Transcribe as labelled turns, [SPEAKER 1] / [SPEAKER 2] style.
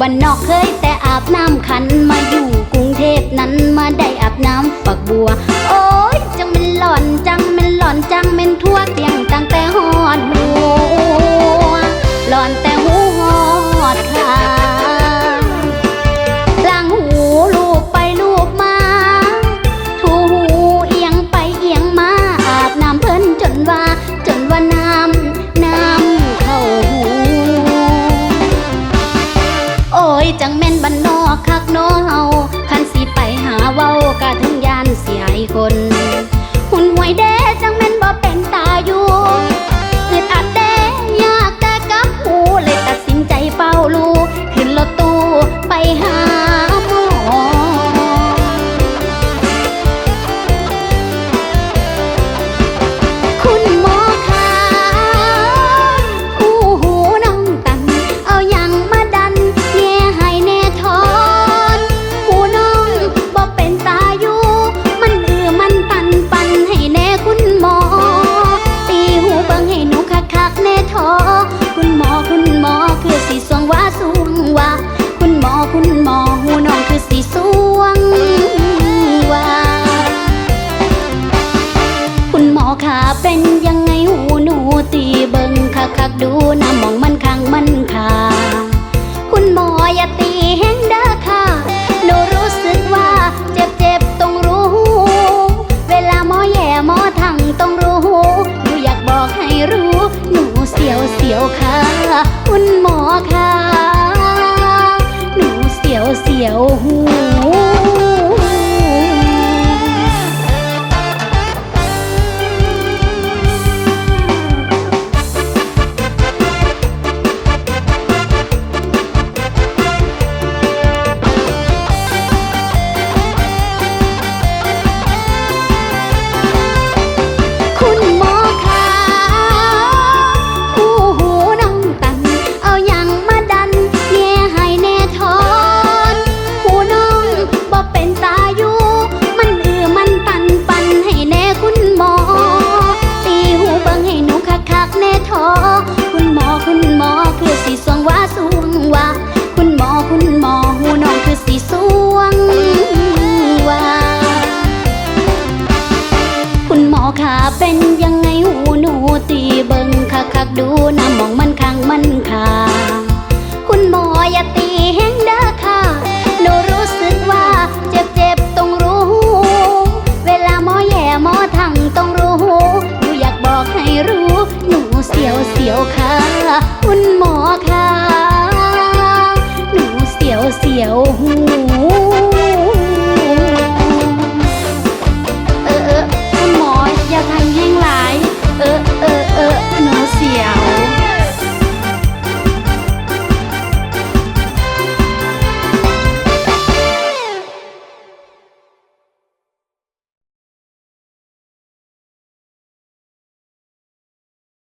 [SPEAKER 1] บ้านนอกเคยแต่อาบน้ำคันมาอยู่กรุงเทพนั้นมาได้อาบน้ำฝักบัว จังแม่นบันนอกคักน้อเฮาคันสิไปหาเว้ากะทั้งยานเสียคนหุ่นหวยแดง กักดูน้ำมองมันขังมันขาคุณหมออย่าตีแห้งเด้อค่ะ หนูรู้สึกว่าเจ็บเจ็บต้องรู้ เวลาหมอแย่หมอทั้งต้องรู้ หนูอยากบอกให้รู้ หนูเสียวเสียวค่ะ คุณหมอค่ะ หนูเสียวเสียวหู